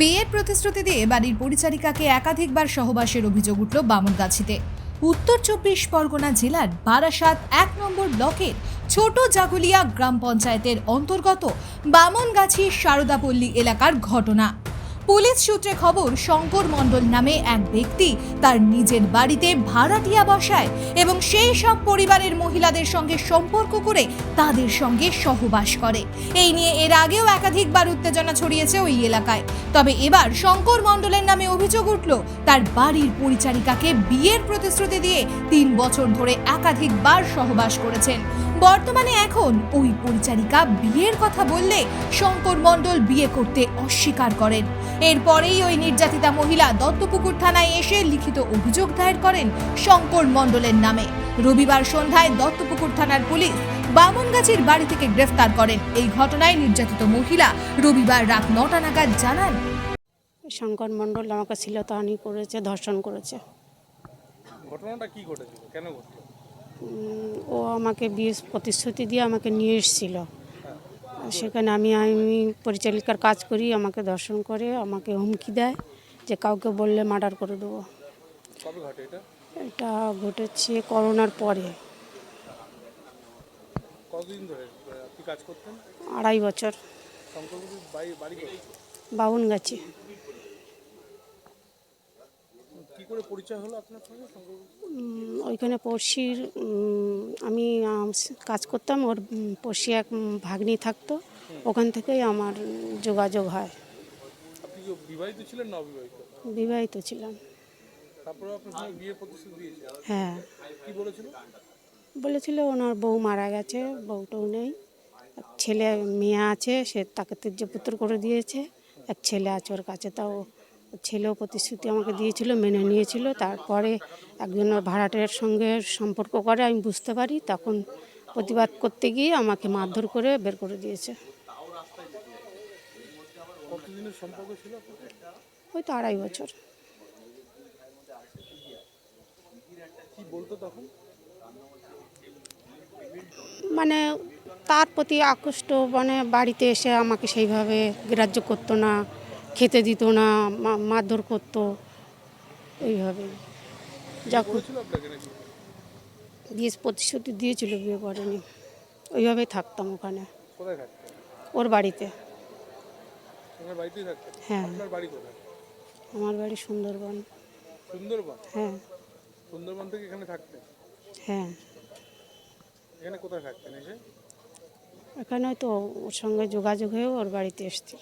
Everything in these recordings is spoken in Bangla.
বিয়ের প্রতিশ্রুতি দিয়ে বাড়ির পরিচারিকাকে একাধিকবার সহবাসের অভিযোগ উঠল বামনগাছিতে। উত্তর চব্বিশ পরগনা জেলার বারাসাত এক নম্বর ব্লকের ছোট জাগুলিয়া গ্রাম পঞ্চায়েতের অন্তর্গত বামনগাছি সারদাপল্লী এলাকার ঘটনা। পুলিশ সূত্রে খবর, শঙ্কর মণ্ডল নামে এক ব্যক্তি তার নিজের বাড়িতে ভাড়াটিয়া বসায় এবং সেই সব পরিবারের মহিলাদের সঙ্গে সম্পর্ক করে তাদের সঙ্গে সহবাস করে। এই নিয়ে এর আগেও একাধিকবার উত্তেজনা ছড়িয়েছে ওই এলাকায়। তবে এবার শঙ্কর মণ্ডলের নামে অভিযোগ উঠল, তার বাড়ির পরিচারিকাকে বিয়ের প্রতিশ্রুতি দিয়ে তিন বছর ধরে একাধিকবার সহবাস করেছেন। বর্তমানে এখন ওই পরিচারিকা বিয়ের কথা বললে শঙ্কর মণ্ডল বিয়ে করতে অস্বীকার করেন। এরপরেই ওই নির্যাতিতা মহিলা দত্তপুকুর থানায় এসে লিখিত অভিযোগ দায়ের করেন শঙ্কর মণ্ডলের নামে। রবিবার সন্ধ্যায় দত্তপুকুর থানার পুলিশ বামনগাছির বাড়ি থেকে গ্রেফতার করেন। এই ঘটনায় নির্যাতিত মহিলা রবিবার রাত নটা নাগাদ জানান শঙ্কর মণ্ডল আমাকে শ্লীলতাহানি করেছে ধর্ষণ করেছে। ঘটনাটা কি ঘটেছিল? কেন ঘটলো? ও আমাকে বিয়ে প্রতিশ্রুতি দিয়ে আমাকে নিয়ে এসেছিল। সেখানে আমি আমি পরিচালিকার কাজ করি আমাকে দর্শন করে আমাকে হুমকি দেয় যে কাউকে বললে মার্ডার করে দেবো। এটা? ঘটেছে করোনার পরে। আড়াই বছর। বাউন গাছি কি করে পরিচয় হলো আপনার সঙ্গে? ওইখানে পড়শির আমি কাজ করতাম ওর পড়শি এক ভাগ্নি থাকতো। ওখান থেকেই আমার যোগাযোগ হয়। আপনি কি বিবাহিত ছিলেন না অবিবাহিত? বিবাহিত ছিলাম। তারপরে আপনার সঙ্গে প্রতিশ্রুতি দিয়েছে। হ্যাঁ। কি বলেছিল? বলেছিল ওনার বউ মারা গেছে বউটাও নেই। ছেলে মেয়ে আছে সে তাকে তীর্যপুত্র করে দিয়েছে। এক ছেলে আছে ওর কাছে তাও ছেলেও প্রতিশ্রুতি আমাকে দিয়েছিল মেনে নিয়েছিল। তারপরে একজনের ভাড়াটের সঙ্গে সম্পর্ক করে আমি বুঝতে পারি। তখন প্রতিবাদ করতে গিয়ে আমাকে মারধর করে বের করে দিয়েছে। ওই তো আড়াই বছর। মানে তার প্রতি আকৃষ্ট মানে বাড়িতে এসে আমাকে সেইভাবে গ্রাহ্য করতো না। খেতে দিত না মারধর করতো। এইভাবে। যখন নাকি? বিয়ে প্রতিশ্রুতি দিয়েছিল বিয়ে করেনি। ওইভাবেই থাকতাম ওখানে। ওর বাড়িতে। হ্যাঁ। আমার বাড়ি সুন্দরবন। সুন্দরবন? হ্যাঁ। সুন্দরবন থেকে এখানে থাকতেন? হ্যাঁ। এখানে কোথায় থাকতেন এসে? এখানে তো ওর সঙ্গে যোগাযোগ হয়ে ওর বাড়িতে এসেছিল।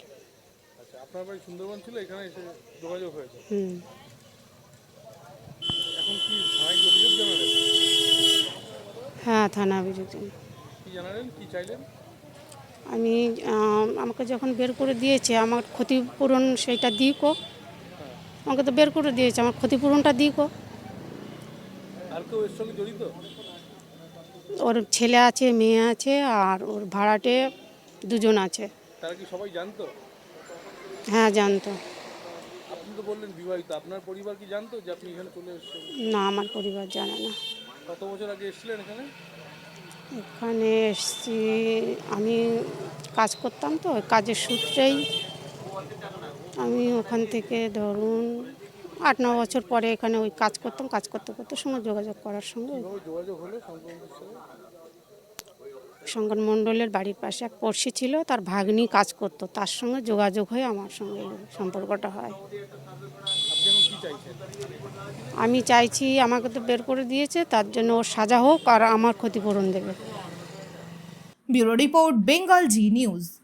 আপনার বাড়ি সুন্দরবন ছিল এখানে এসে যোগাযোগ হয়েছে। এখন কি থানায় কি অভিযোগ জানালেন? হ্যাঁ থানা অভিযোগ কি জানালেন? কি চাইলেন? আমি আমাকে যখন বের করে দিয়েছে আমার ক্ষতিপূরণ সেইটা দিক ও। আমাকে তো বের করে দিয়েছে আমার ক্ষতিপূরণটা দিক ও। আর কেউ এর সঙ্গে জড়িত? ওর ছেলে আছে মেয়ে আছে আর ওর ভাড়াটে দুজন আছে। তারা কি সবাই জানতো? হ্যাঁ জানতো। আপনি তো বললেন বিবাহিত আপনার পরিবার কি জানতো যে আপনি এখানে চলে এসেছেন? না আমার পরিবার জানে না। কত বছর আগে এসেছিলেন এখানে? এখানে এসছি আমি কাজ করতাম তো কাজের সূত্রেই। আমি ওখান থেকে ধরুন আট ন বছর পরে এখানে ওই কাজ করতাম কাজ করতে করতে সময় যোগাযোগ করার সঙ্গে। যোগাযোগ হলো শঙ্কর মণ্ডলের বাড়ির পাশে এক পড়শি ছিল, তার ভাগ্নি কাজ করতো। তার সঙ্গে যোগাযোগ হয়ে আমার সঙ্গে সম্পর্কটা হয়। আমি চাইছি আমাকে তো বের করে দিয়েছে, তার জন্য ওর সাজা হোক আর আমার ক্ষতিপূরণ দেবে। Bureau report, Bengal Zee news.